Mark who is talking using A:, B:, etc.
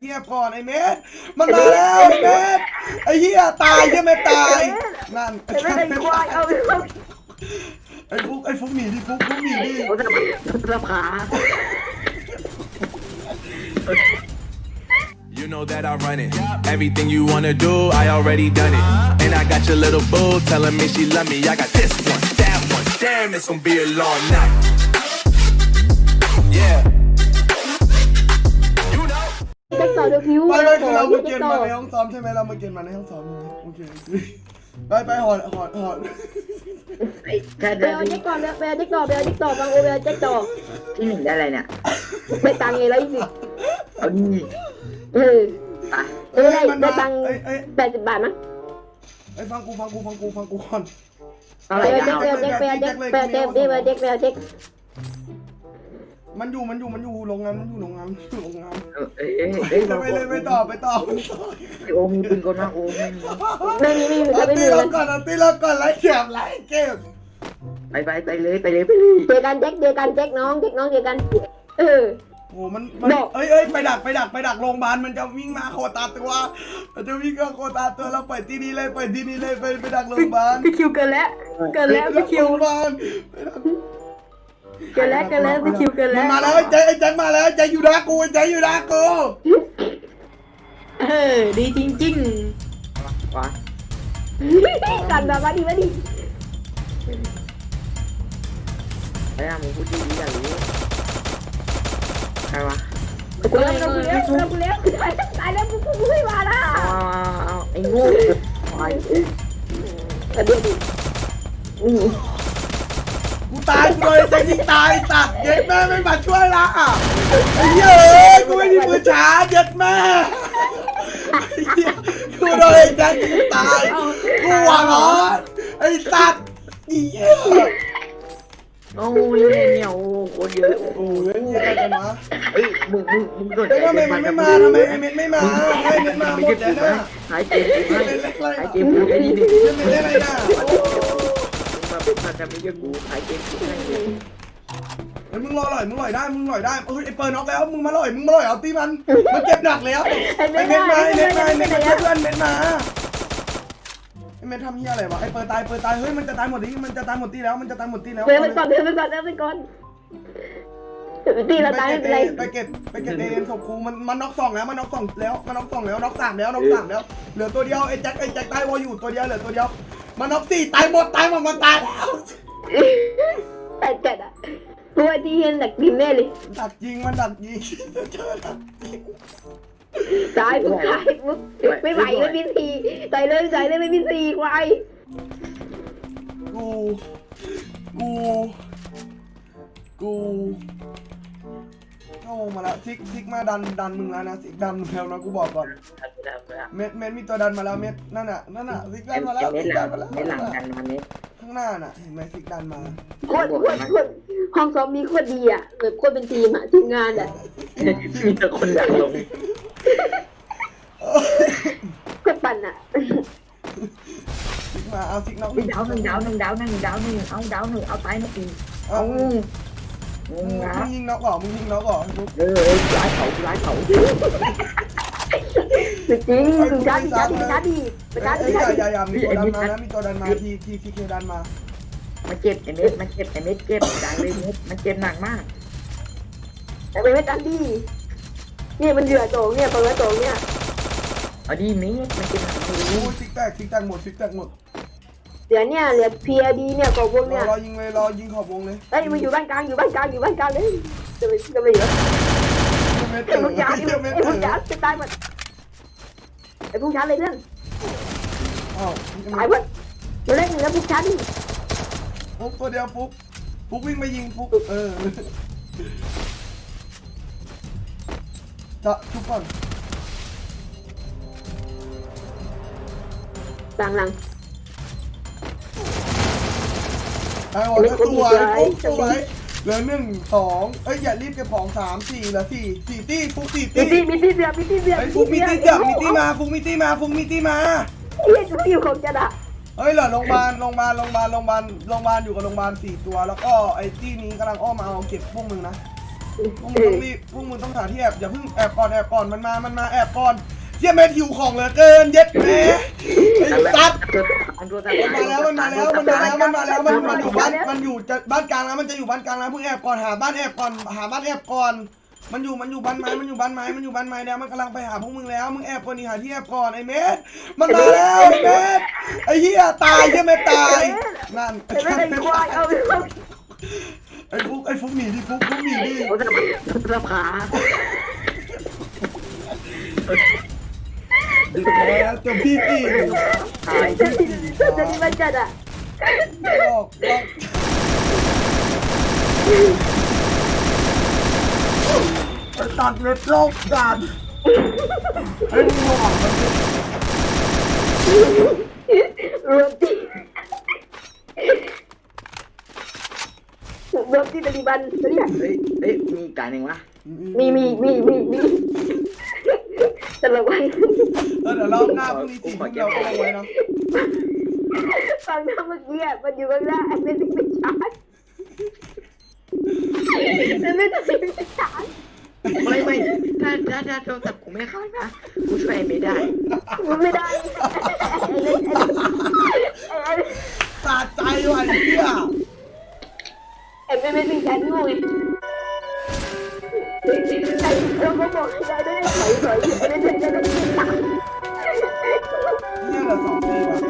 A: เฮียก่อนไอ้เมสมันมาแล้วไอ้เมสไอ้เฮียตายใช่ไหมตายนั่น
B: ไอ้ไม่ได้ควายเอาไปเอา
A: ไอ้ฟุกไอ้ฟุกหนีดิฟุกฟุกหนีดิ
B: เอาสะสะพา
C: You know that I run it. Everything you wanna do, I already done it. And I got your little boo telling me she love me. I got this one, that one. Damn, it's gonna be a long night. Yeah.
A: เรา
B: เจ๊
A: มาเก
B: ก
A: ณฑ์
B: ต่อ
A: มาในห้องซ้อมใช่ไหมเรามาเกณฑ์มาในห้องซ้อมใช่ไหมโอเคไปไปหอดหอดหอด
D: ถ้า
B: ไป
D: เดิน
B: เอาเจ๊กต่อไปเอาเจ๊กต่อไปเอาเจ๊กต่อฟังโอไปเอาเจ๊กต่อ
D: ที่หนึ่งได้อะไรเนี่ย
B: ไปตังค์ไงแล้วอีกสิ
D: เอานี่
B: เออ
D: ไป
B: เออได้
A: มัน
B: ได้
A: มา
B: ตังค์
A: เอ้ยเอ้ย
B: แปดสิบบาทมั้ง
A: เอ้ยฟังกูฟังกูฟังกูฟังกูก่อน
D: เท่า
B: ไป
D: ไหร่
B: เอา
D: นะ
B: เจ๊ก
D: เอา
B: ไปเอาเจ๊กไปเอาเจ๊กไปเอาเจ๊กไปเอาเจ๊กไปเอาเจ๊ก
A: มันอยู่มันอยู่มันอยู่โรงงานมันอยู่โรงงานมันอยู่โรงงาน
D: เออเอ้ยเอ้ยเอ้ย
A: ไปเลยไปต่อไปต่อไปต่อ
D: โอ้มีปืนกลนะโอ้ไม่มี
B: ไม่มีไม่มี
A: เอา
B: ไม่
A: ตี
B: มี
A: เรา
B: เลย
A: ก่อนเอาตีเราก่อนไล่เก็บไล่เก็บ
D: ไปไปไปเลยไปเลยไปเลย
B: เจอกันเจ๊กเจอกันเจ๊กน้องเจ๊กน้องเจอกัน เออ
A: โอ้มันมัน
B: บอก
A: เอ้ยเอ้ยไปดักไปดักไปดักโรงพยาบาลมันจะวิ่งมาโคตาตัวมันจะวิ่งมาโคตาตัวเราปล่อยที่นี่เลยปล่อยที่นี่เลยไปไปดักโรงพยาบาล
B: พี่คิวเกินแล้วเกินแล้วพี่คิว
A: โรงพยาบาลไปดัก
B: เกินแล้วเกินแล้วพี่คิวเกิน
A: มั
B: แล้
A: น
B: ว
A: มาแล้วไอ้แจ๊คไอ้แจ๊คมาแล้วไอ้แจ๊คอยู่ด้านกูไอ้แจ๊คอยู่ด้านกู
B: เออดีจริง
D: วะ
B: ๆกันแบบว่าดีว่าดี
D: ไอ้ห่ามึงพูดดีๆอย่ารู้ใครวะ
B: กูเลี้ยวกูเลี้ยวกูเลี้ยวตายตายแล้วกูกูไม่มาละ
D: เอาเอาเอาไอ้โง่ควาย
B: แต่เดี๋ยวดิ
A: กูตายกูเลยแจ๊คยิงตายตัดเย็ดแม่ไม่มาช่วยละไอ้เหี้ยเอ้ยกูไม่มีปืนช้าเย็ดแม่ไอ้เหี้ยกูโดนไอ้แจ๊คยิงตายกูหัวร้อนไอ้สัตว์ไอ้เหี้ย
D: โอ้ยเนี่ยโอ้โคตรเยอะ
A: โอ้ยเหี้ยอะไรกันวะ
D: เอ้ยมึงมึงมึงสนใจ
A: เฮ้ยทำไมมันไม่มาทำไมไอ้เม็ดไม่มาให้เม็ดมาหมดแล้วนะ
D: หายเกมกูให้หายเกมกูให้ดีดิ
A: เม็ดเล่นอะไรนะ
D: มาเป็นพันธมิตรกับกูหายเกมกูให้เลย
A: เฮ้ยมึงรอหน่อยมึงหน่อยได้มึงหน่อยได้เฮ้ยไอ้เปิดน็อกแล้วมึงมาหน่อยมึงมาหน่อยเอาตีมันมันเจ็บหนักแล้วไอ้เม็ดมาไอ้เม็ดมาไอ้เม็ดมาช่วยเพื่อนเม็ดมาไอ้เม็ดทำเหี้ยอะไรวะไอ้เปิดตายเปิดตายเฮ้ยมันจะตายหมดทีมันจะตายหมดทีแล้วมันจะตายหมดทีแล้ว
B: เดินไปก่อนเดินไปก่อนเดินไปก่อนตีเราตายไม่เป็นไร
A: ไปเก็บไปเก็บเอ็นศพครูมันมันน็อกสองแล้วมันน็อกสองแล้วมันน็อกสองแล้วน็อกสามแล้วน็อกสามแล้วเหลือตัวเดียวไอ้แจ็คไอ้แจ็คตายวออยู่ตัวเดียวเหลือตัวเดียว มันน็อกสี่ตายหมดตายหมดมันตายแล้ว
B: แต่จัดอะกูไอ้ที่เห็นหนักดิมแน่เลย
A: ดักยิงมันดักยิงเจอดักยิง
B: ตายกูตายกูไม่ไหวไม่มีสีใส่เลยใส่เลยไม่มีสีควาย
A: กูกูกูเข้าวงมาแล้วซิกซิกมาดันดันมึงแล้วนะซิกดันมึงแล้วนะกูบอกก่อน เม็ดเม็ดมีตัวดันมาแล้วเม็ดนั่นน่ะนั่นน่ะซิกดั
D: เอ็
A: น
D: ม
A: มาแล้ว
D: เม็
A: ซิ
D: ด
A: ก
D: หลั
A: ดั
D: ง
A: นมาแล้ว
D: เม็ดหลังกันมาเม็ด
A: ข้างหน้าน่ะเห็นไหมซิกดันมา
B: โคตรโคตรโคตรห้องซ้อมมีโคตรดีอะแบบโคตรเป็นทีมอะทีมงานอะ
D: มีแต่คนดังลง
B: โคตรปั่นอะ
A: ซิกมาเอาซิกน้อง
D: ดาวหนึ่งดาวหนึ่งดาวหนึ่งดาวหนึ่งเอาดาวหนึ่งเอาตายนะปี
A: เอา
D: เอา
A: มึง
D: งงนะ
A: ยิงน็อกเหรอมึงยิงน็อกเหรอลูก
D: เออร้ายเขาร้ายเขา
B: จริงสุดยอดสุดยอดสุดยอดดีสุดยอด
A: เอ้
B: สุ
A: ย
B: ดย
A: อ
B: อด
A: ย่าอย่าอย่ามีตัวดันมานะมีตัวดันมาทีทีทีเคดันมา
D: มันเจ็บไอ้เม็ดมันเจ็บไอ้เม็ดเจ็บดังเลยเม็ดมันเจ็บหนักมาก
B: แต่ไม่ตันดีเนี่ยมันเหยื่อโจงเนี่ยเปิดโจงเนี่ย
D: เอาดีเม็ดมันเจ็บหนักเล
A: โอ้
D: ย
A: ยซิกแตกซิกแตกหมดซิกแตกหมด
B: เหลือเนี่ยเหลือเพียดีเนี่ยกบวง
A: ร
B: เนี่
A: อยรอยิงเลยรอยิงขอบวงเลย
B: เอ้ยมันอยู่บ้านกลางอยู่บ้านกลางอยู่บ้านกลางเลยจะไปจะไปเหรอ
A: เม็ด
B: ไอ้พวกยา
A: เต๋
B: ไอ้
A: อเม็ด
B: พวก
A: เต๋
B: ยา
A: อ
B: จะตายหมด ไอ้พวกชาเลยเพื่อน
A: อ้าว
B: ตายหมดมาเล่นแล้วพวกชาดิ
A: ฟุกตัวเดียวฟุกฟุกวิ่งไปยิงฟุกเออจะทุกคน
B: หลังหลัง
A: ไอ้หมดแล้วสวยฟุกสวย เหลือหนึ่งสองเอ้ยอย่ารีบเก็บของสามสี่เหลือสี่สี่ตี้ฟุกสี่
B: มี
A: ตี้
B: ตีมีตีเดียวมีตีเดียว
A: ไอ้ฟุกมีตี้เดียวมีตี้มาฟุกมีตี้มาฟุกมีตี้มา
B: เฮ้ยจะอยู่ของจะด่า
A: เฮ้ยเหลือโรงพยาบาลโรงพยาบาลโรงพยาบาลโรงพยาบาลโรงพยาบาลอยู่กับโรงพยาบาลสี่ตัวแล้วก็ไอ้ตี้นี้กำลังอ้อมมาเอาเก็บพวกมึงนะพวกมึงต้องรีบพวกมึงต้องหาที่แอบอย่าเพิ่งแอบก่อนแอบก่อนมันมามันมาแอบก่อน เยี่ยแม่หิวของเหลือเกิน เย็ดแม่ไอ้สัตว์
D: มัน
A: มาแล้วมันมาแล้วมันมาแล้วมันมาแล้วมันมันอยู่บ้านมันอยู่จะบ้านกลางแล้วมันจะอยู่บ้านกลางแล้วเพิ่งแอบก่อนหาบ้านแอบก่อนหาบ้านแอบก่อน มันอยู่มันอยู่บ้านไม้มันอยู่บ้านไม้มันอยู่บ้านไม้แล้วมันกำลังไปหาพวกมึงแล้วมึงแอบก่อนนี่หาที่แอบก่อนไอ้เมสมันมาแล้วไอ้เมสไอ้เหี้ยตายใช่ไหมตายนั่น
B: ไอ้แม่ไอ้ควายเอาไปเอา
A: ไอ้ฟุกไอ้ฟุกหนีดิฟุกฟุกหนีดิ
D: ตัวสะพา
A: ดิ แล้วเจ้าพี่ตี
D: ตาย
B: จะดีจะดีมันจัดอะ
A: ลอกล อกตัดเล็บลอกกันไอ้หมอกมัน
B: รวมที่รวมที่ตะลีบันตะลี
D: เฮ้ยเฮ้ยมีอีกการหนึ่งวะ
B: มีมีมีมีมีจะระวัง
A: เออเดี๋ยวรอบหน้าพรุ่งนี้สี่ทุ่มเราก็ลงไว้เนาะ
B: ฟังนะเมื่อกี้มันอยู่ข้างหน้าไอ้ไม่ได้ไปชาร์จมันไม่ได้ไปชาร์จ
D: ไม่ไม่ถ้าถ้าถ้าโทรศัพท์กูไม่เข้านะกูช่วยไม่ได้
B: มันไม่ได้ไอ้เล่น
A: สาใจว่ะไอ้เหี้ย
B: ไอ้ไม่ไม่เป็นแค่งูไง 那个早飞了。